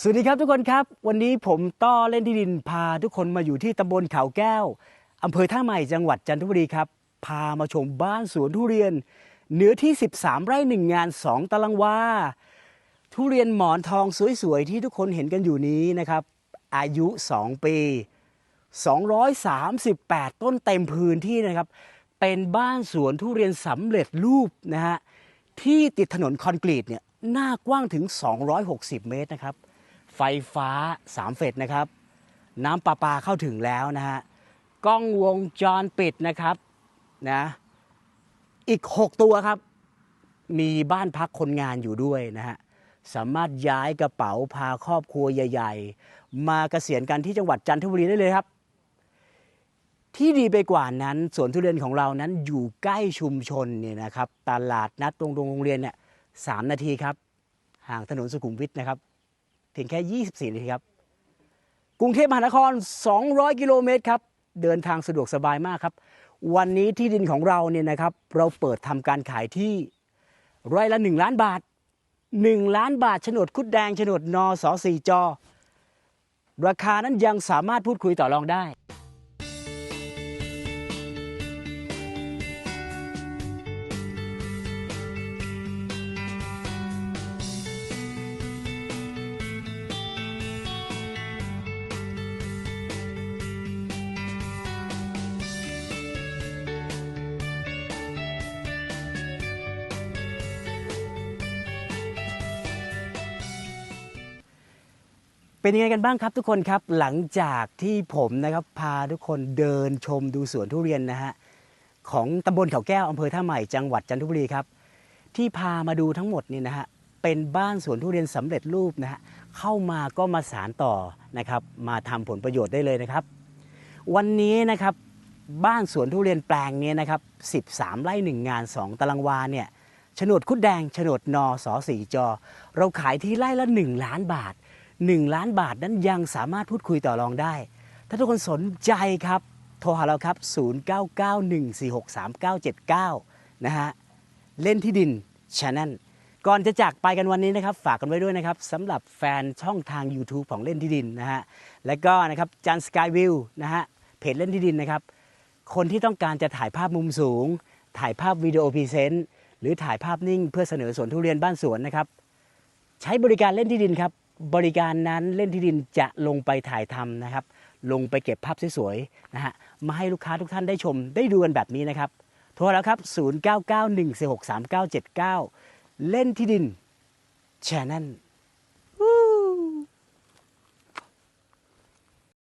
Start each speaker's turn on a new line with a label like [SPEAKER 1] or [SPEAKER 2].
[SPEAKER 1] สวัสดีครับทุกคนครับ วันนี้ผมต้อเล่นที่ดินพาทุกคนมาอยู่ที่ตำบลเขาแก้วอำเภอท่าใหม่จังหวัดจันทบุรีครับ พามาชมบ้านสวนทุเรียน เนื้อที่ 13 ไร่หนึ่งงาน 2 ตารางวาทุเรียนหมอนทองสวยๆ ที่ทุกคนเห็นกันอยู่นี้นะครับ อายุ 2 ปี 238 ต้นเต็มพื้นที่นะครับ เป็นบ้านสวนทุเรียนสำเร็จรูปนะฮะที่ติดถนนคอนกรีตเนี่ยหน้ากว้างถึง 260 เมตรนะครับ ไฟฟ้า 3 เฟสนะครับ น้ำประปาเข้าถึงแล้วนะฮะกล้องวงจรปิดนะครับนะอีก 6 ตัวครับ มีบ้านพักคนงานอยู่ด้วยนะฮะสามารถย้ายกระเป๋าพาครอบครัวใหญ่ ๆ มาเกษียณกันที่จังหวัดจันทบุรีได้เลยครับ ที่ดีไปกว่านั้นสวนทุเรียนของเรานั้นอยู่ใกล้ชุมชนเนี่ยนะครับตลาดนัดตรงโรงเรียนเนี่ยสามนาทีครับ ห่างถนนสุขุมวิทนะครับ เพียงแค่ 24นาทีครับ กรุงเทพมหานคร 200 กิโลเมตรครับ เดินทางสะดวกสบายมากครับ วันนี้ที่ดินของเราเนี่ยนะครับ เราเปิดทำการขายที่ไร่ละ 1 ล้านบาท 1 ล้านบาทโฉนดคุดแดงโฉนดนอสอสี่จอ ราคานั้นยังสามารถพูดคุยต่อรองได้ เป็นยังไงกันบ้างครับทุกคนครับหลังจากที่ผมนะครับพาทุกคนเดินชมดูสวนทุเรียนนะฮะของตำบลเขาแก้วอำเภอท่าใหม่จังหวัดจันทบุรีครับ ที่พามาดูทั้งหมดนี่นะฮะเป็นบ้านสวนทุเรียนสำเร็จรูปนะฮะเข้ามาก็มาสารต่อนะครับ มาทำผลประโยชน์ได้เลยนะครับ วันนี้นะครับบ้านสวนทุเรียนแปลงเนี้นะครับ 13 ไร่หนึ่งงาน 2 ตารางวาเนี่ยโฉนดคุดแดงโฉนดนอสอสีจอ เราขายที่ไร่ละ 1 ล้านบาท 1 ล้านบาทนั้นยังสามารถพูดคุยต่อรองได้ ถ้าทุกคนสนใจครับ โทรหาเราครับ 0991463979 นะฮะ เล่นที่ดินช n แนลก่อนจะจากไปกันวันนี้นะครับ ฝากกันไว้ด้วยนะครับสำหรับแฟนช่องทาง YouTube ของเล่นที่ดินนะฮะ และก็นะครับจันสกายวิวนะฮะเพจเล่นที่ดินนะครับ คนที่ต้องการจะถ่ายภาพมุมสูง ถ่ายภาพวิดีโอพรีเซนต์หรือถ่ายภาพนิ่งเพื่อเสนอสวนทุเรียนบ้านสวนนะครับ ใช้บริการเล่นที่ดินครับ บริการนั้นเล่นที่ดินจะลงไปถ่ายทำนะครับ ลงไปเก็บภาพสวยๆนะฮะมาให้ลูกค้าทุกท่านได้ชมได้ดูกันแบบนี้นะครับโทรแล้วครับ 0991463979 เล่นที่ดินแชนแนล